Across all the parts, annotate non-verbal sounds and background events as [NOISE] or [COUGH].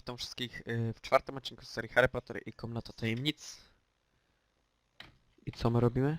Witam wszystkich y, w czwartym odcinku serii Harry Potter i Komnata Tajemnic. I co my robimy?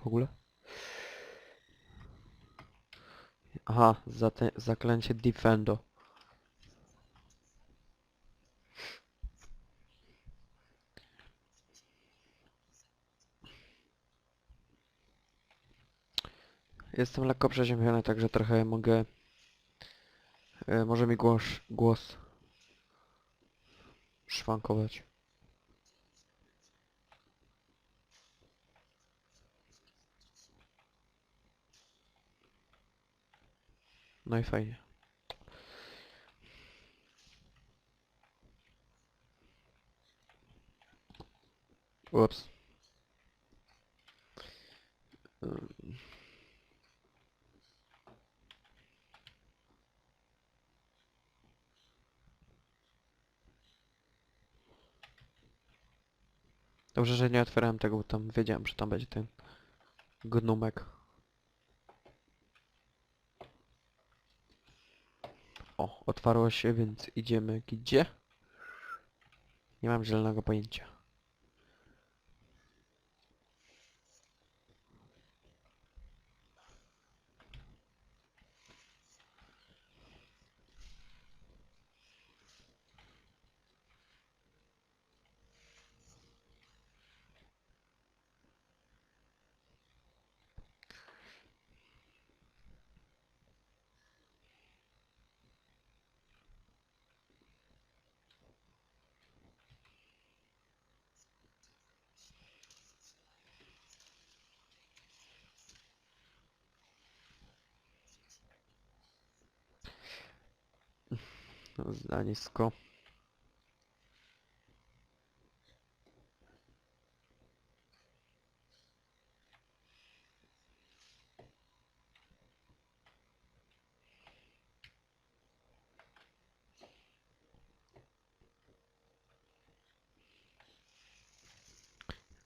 W ogóle? Aha, zate- zaklęcie Defendo. Jestem lekko przeziębiony, także trochę mogę... y, może mi głos, głos szwankować. No i fajnie. Ups. Ym. Dobrze, że nie otwierałem tego, bo tam wiedziałem, że tam będzie ten gnumek. O, otwarło się, więc idziemy gdzie? Nie mam zielonego pojęcia. Za nisko.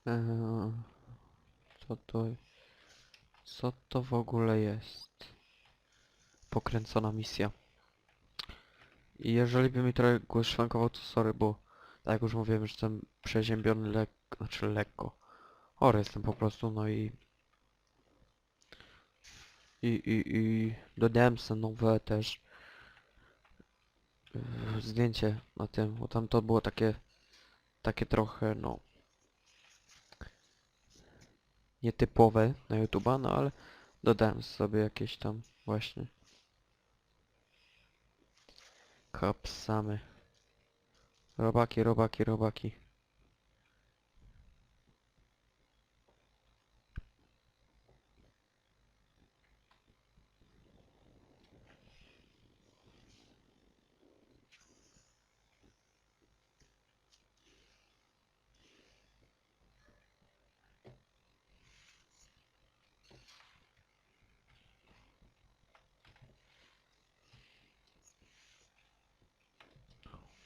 Eee, co to... Co to w ogóle jest? Pokręcona misja. I jeżeli by mi trochę głos szwankował, to sorry, bo tak jak już mówiłem, że jestem przeziębiony lekko, znaczy lekko. Chory jestem po prostu, no i... I, i, i dodałem sobie nowe też yy, zdjęcie na tym, bo tam to było takie, takie trochę, no... Nietypowe na YouTube'a, no ale dodałem sobie jakieś tam właśnie Kapsamy. Robaki, robaki, robaki.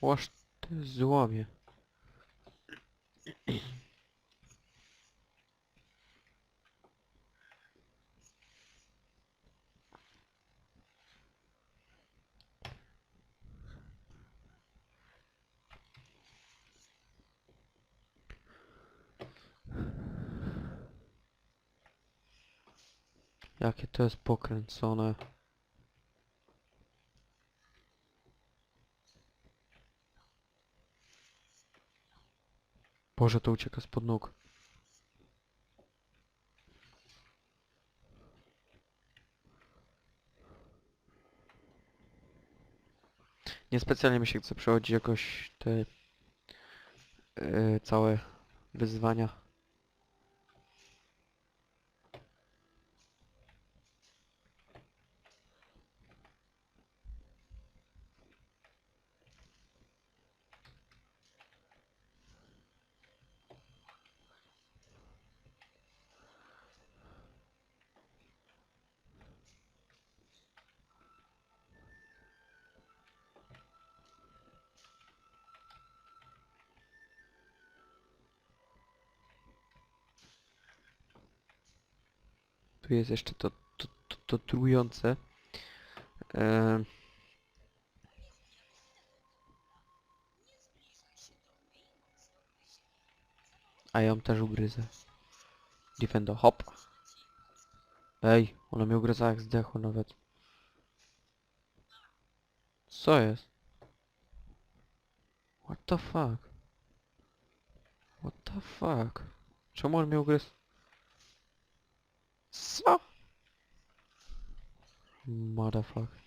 Łoż ty złomie. Jakie to jest pokręcone. Boże, to ucieka spod nóg. Niespecjalnie mi się chce przechodzić jakoś te yy, całe wyzwania. tu jest jeszcze to, to, to, to trujące. E... A ją też ugryzę. Defendo, hop. Ej, ona mi ugryza jak zdechło nawet. Co jest? What the fuck? What the fuck? Czemu on mi ugryzł? Co? Motherfucker.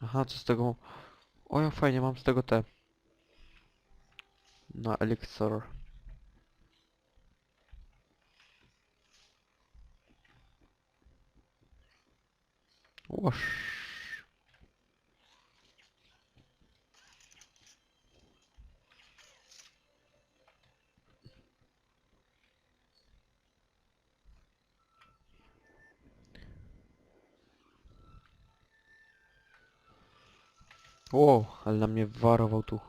Aha, co z tego... O, jak fajnie, mam z tego te... Na Elixir. Łoż. Ło, ale na mnie warował tu.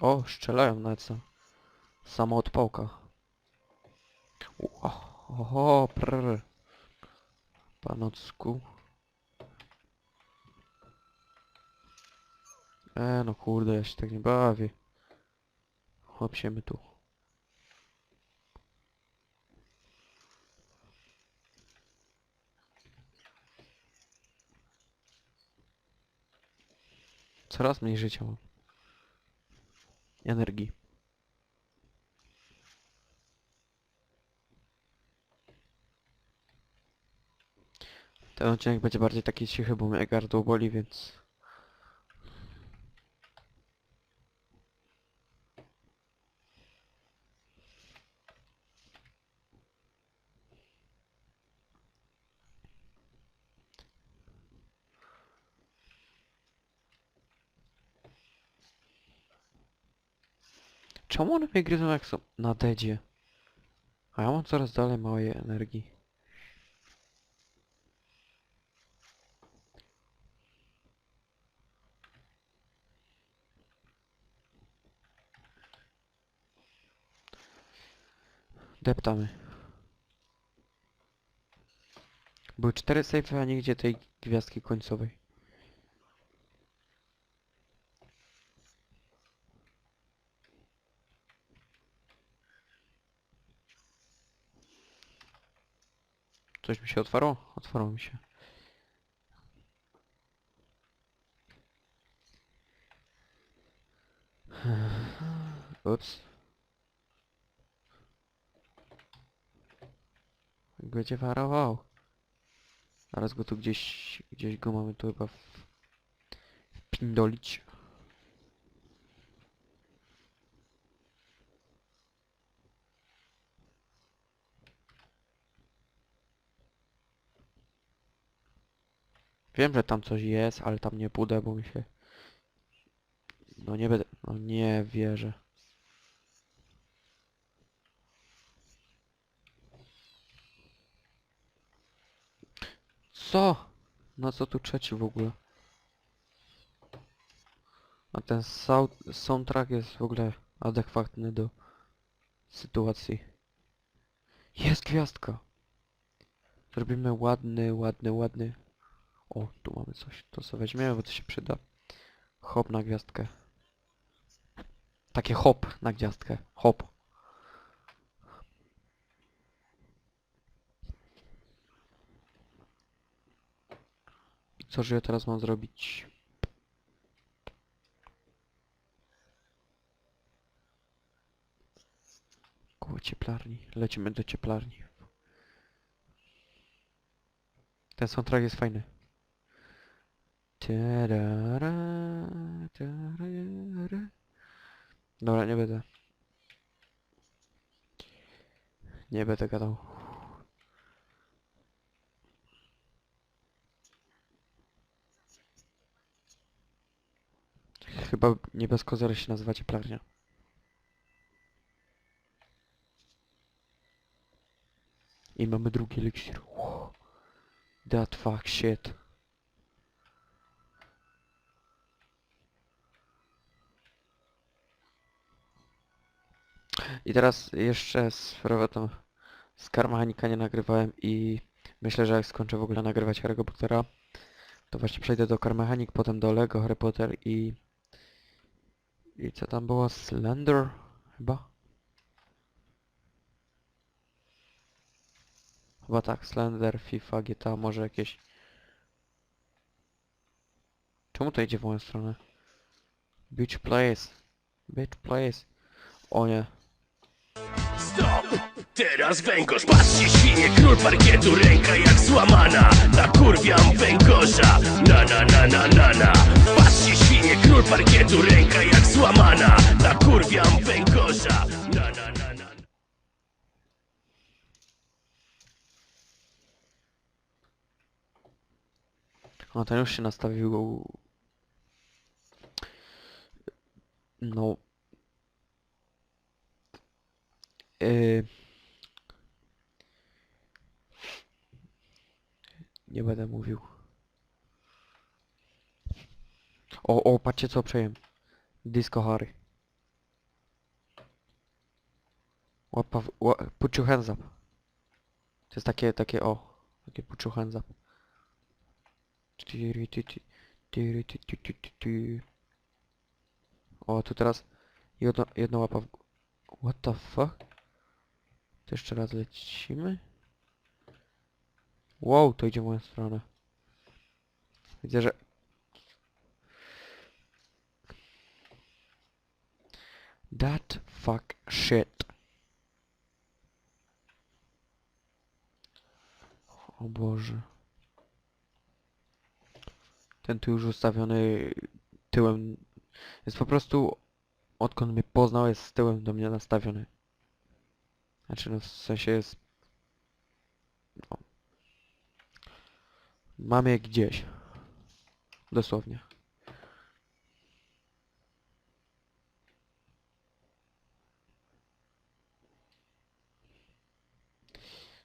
O, strzelają na co? Sama odpałka. Ło, Oho, prr. Panocku. E, no kurde, ja się tak nie bawię. Chłopsiemy tu. Coraz mniej życia mam. Energii. Ten odcinek będzie bardziej taki cichy, bo mnie gardło boli, więc... Czemu one mnie gryzą jak są na dedzie? A ja mam coraz dalej małej energii. Deptamy. Były cztery sejfy, a nigdzie tej gwiazdki końcowej. Coś mi się otwarło? Otwarło mi się. Ups. Będzie warował. Zaraz go tu gdzieś, gdzieś go mamy tu chyba w... wpindolić. Wiem, że tam coś jest, ale tam nie pójdę, bo mi się... No nie będę... No nie wierzę. Co? No co tu trzeci w ogóle? A ten sound, soundtrack jest w ogóle adekwatny do sytuacji. Jest gwiazdka! Zrobimy ładny, ładny, ładny... O, tu mamy coś. To co weźmiemy, bo to się przyda. Hop na gwiazdkę. Takie hop na gwiazdkę. Hop. I co, że ja teraz mam zrobić? Koło cieplarni. Lecimy do cieplarni. Ten soundtrack jest fajny. Tarara, tarara. Dobra, nie będę. Nie będę gadał. Chyba nie bez kozery się nazywa cieplarnia. I mamy drugi eliksir. That fuck shit. I teraz jeszcze z powrotem z Karmachanika nie nagrywałem i myślę, że jak skończę w ogóle nagrywać Harry'ego Pottera, to właśnie przejdę do Karmachanik, potem do Lego Harry Potter i... I co tam było? Slender? Chyba? Chyba tak, Slender, FIFA, GTA, może jakieś... Czemu to idzie w moją stronę? Beach Place. Beach Place. O nie. Teraz węgorz, patrzcie świnie, król parkietu, ręka jak złamana. Nakurwiam węgorza, na na na na na na. Patrzcie świnie, król parkietu, ręka jak złamana. Nakurwiam węgorza, na na na na O, ten już się nastawił... No... Yy... Nie będę mówił. O, o, patrzcie co przejem. Disco Harry. Łapa, ła, put your hands up. To jest takie, takie, o. Takie put your hands up. O, tu teraz jedna łapa w... What the fuck? To jeszcze raz lecimy? Wow, to idzie w moją stronę. Widzę, że... That fuck shit. O Boże. Ten tu już ustawiony tyłem. Jest po prostu odkąd mnie poznał jest z tyłem do mnie nastawiony. Znaczy no w sensie jest... No. Mam je gdzieś. Dosłownie.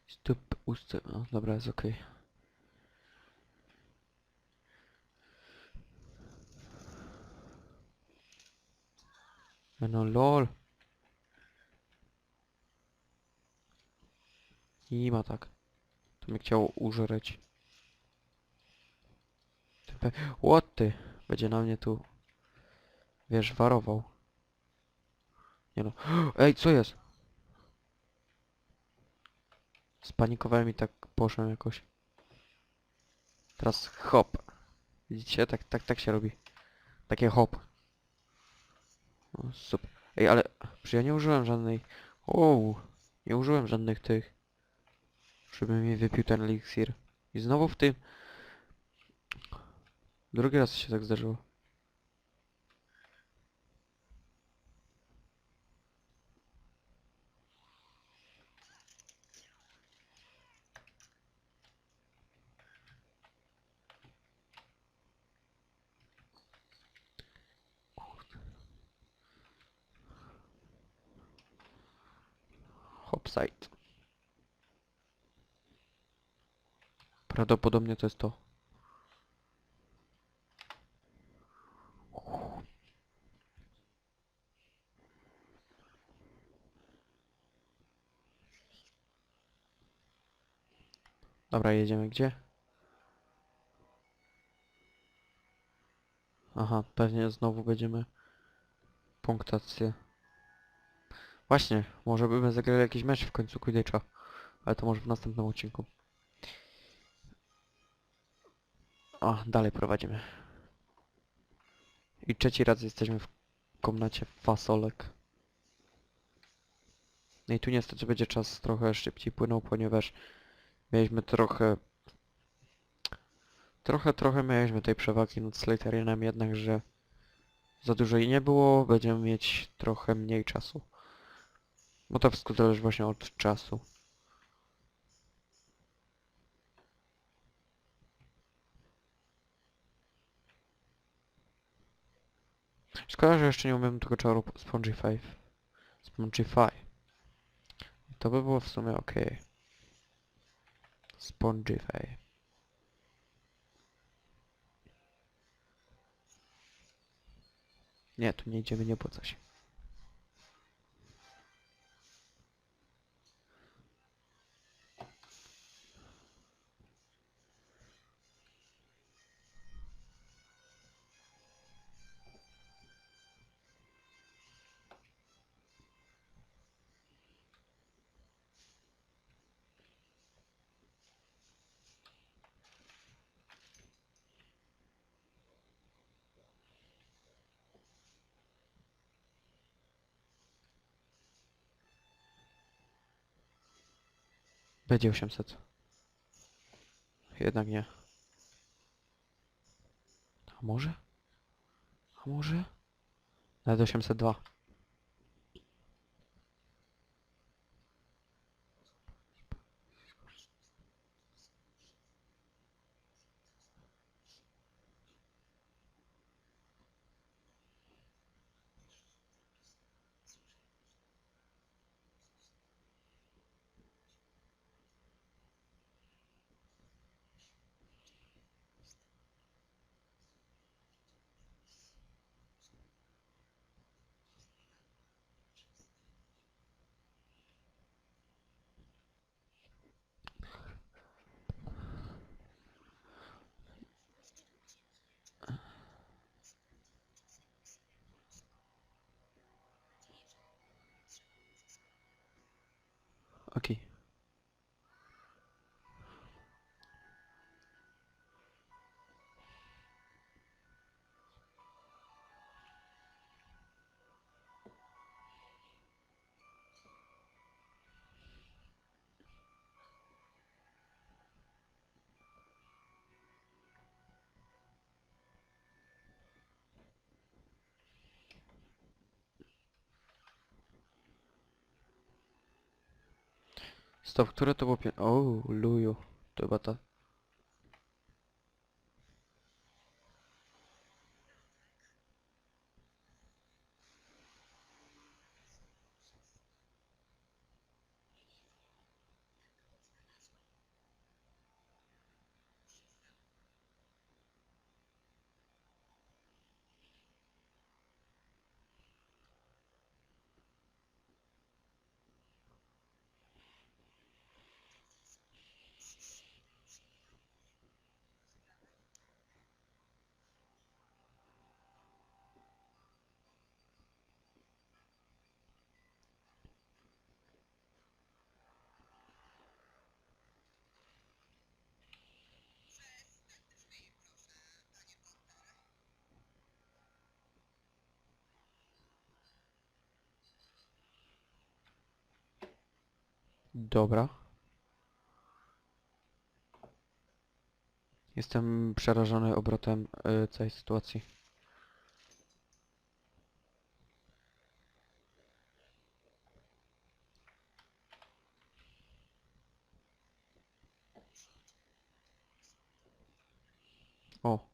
Stóp ustaw... O, dobra, jest okej. No lol. Nie ma tak. To mnie chciało użreć. Typę- What ty? Będzie na mnie tu... Wiesz, warował. Nie no. [GASPS] Ej, co jest? Spanikowałem i tak poszłem jakoś. Teraz hop. Widzicie? Tak, tak, tak się robi. Takie hop. O, super. Ej, ale... Przecież ja nie użyłem żadnej... Ouu. Nie użyłem żadnych tych... Żeby mi wypił ten eliksir. I znowu w tym... Drugi raz się tak zdarzyło. Hopside. Prawdopodobnie to jest to. Dobra, jedziemy gdzie? Aha, pewnie znowu będziemy punktację. Właśnie, może byśmy zagrali jakiś mecz w końcu Quidditcha. Ale to może w następnym odcinku. O, dalej prowadzimy. I trzeci raz jesteśmy w komnacie fasolek. No i tu niestety będzie czas trochę szybciej płynął, ponieważ mieliśmy trochę... Trochę, trochę mieliśmy tej przewagi nad Slytherinem, jednakże za dużo jej nie było, będziemy mieć trochę mniej czasu. Bo to wszystko zależy właśnie od czasu. Szkoda, że jeszcze nie umiem tego czaru Spongify. Spongify. To by było w sumie ok. Spongify. Nie, tu nie idziemy, nie po coś. Będzie 800. Jednak nie. A może? A może? Nawet 802. Okej. Stop, które to było pie... O, luju. To chyba ta... Dobra. Jestem przerażony obrotem y, całej sytuacji. O.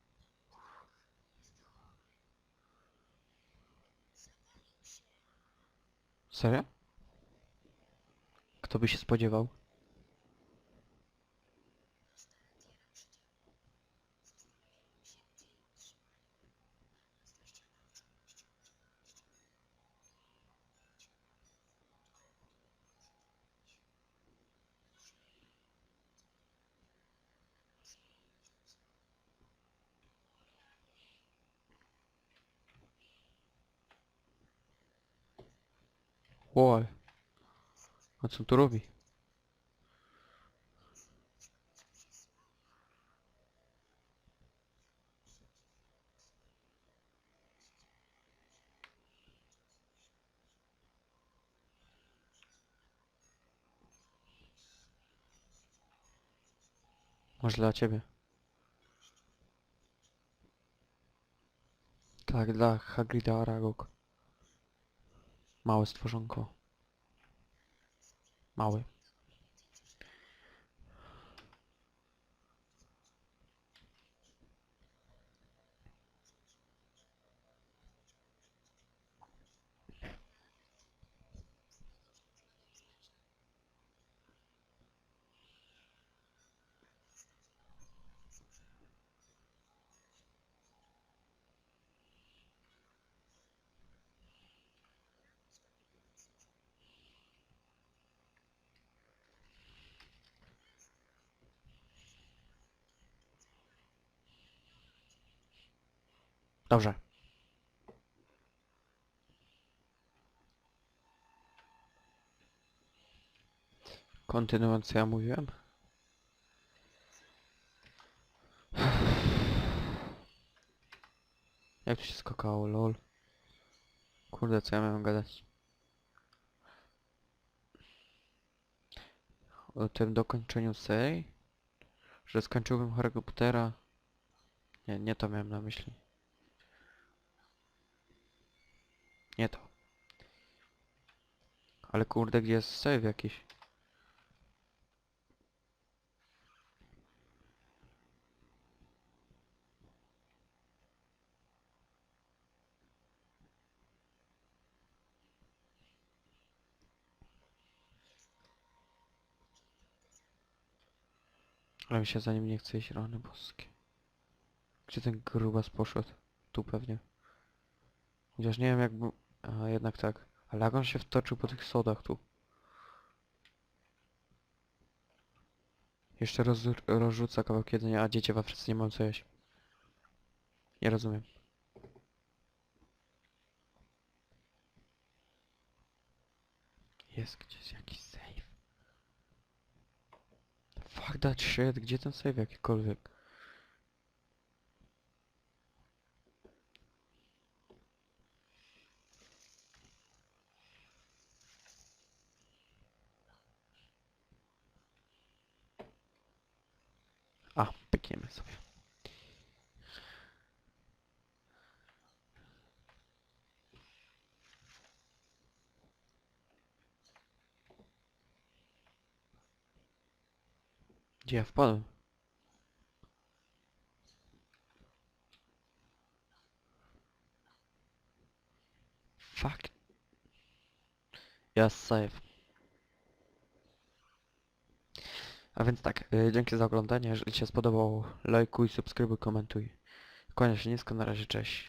Serio? Kto by się spodziewał? Oj. A co tu robi? Może dla ciebie. Tak, dla Hagrida Aragog. Małe stworzonko. Ah Mały. Dobrze. Kontynuując co ja mówiłem. [SIGHS] Jak tu się skakało, lol. Kurde, co ja miałem gadać? o tym dokończeniu serii? Że skończyłbym Harry'ego Pottera? Nie, nie to miałem na myśli. Nie to. Ale kurde, gdzie jest save jakiś? Ale mi się za nim nie chce iść, rany boskie. Gdzie ten grubas poszedł? Tu pewnie. Chociaż nie wiem jak... A, jednak tak. Ale jak on się wtoczył po tych sodach tu? Jeszcze roz, rozrzuca kawałek jedzenia, a dzieci w Afryce nie mają co jeść. Nie rozumiem. Jest gdzieś jakiś save. Fuck that shit, gdzie ten save jakikolwiek? Pykniemy sobie. Gdzie ja wpadłem? Fuck. Yes, save. A więc tak, y, dzięki za oglądanie, jeżeli się spodobało, lajkuj, subskrybuj, komentuj. Kłaniam się nisko, na razie, cześć.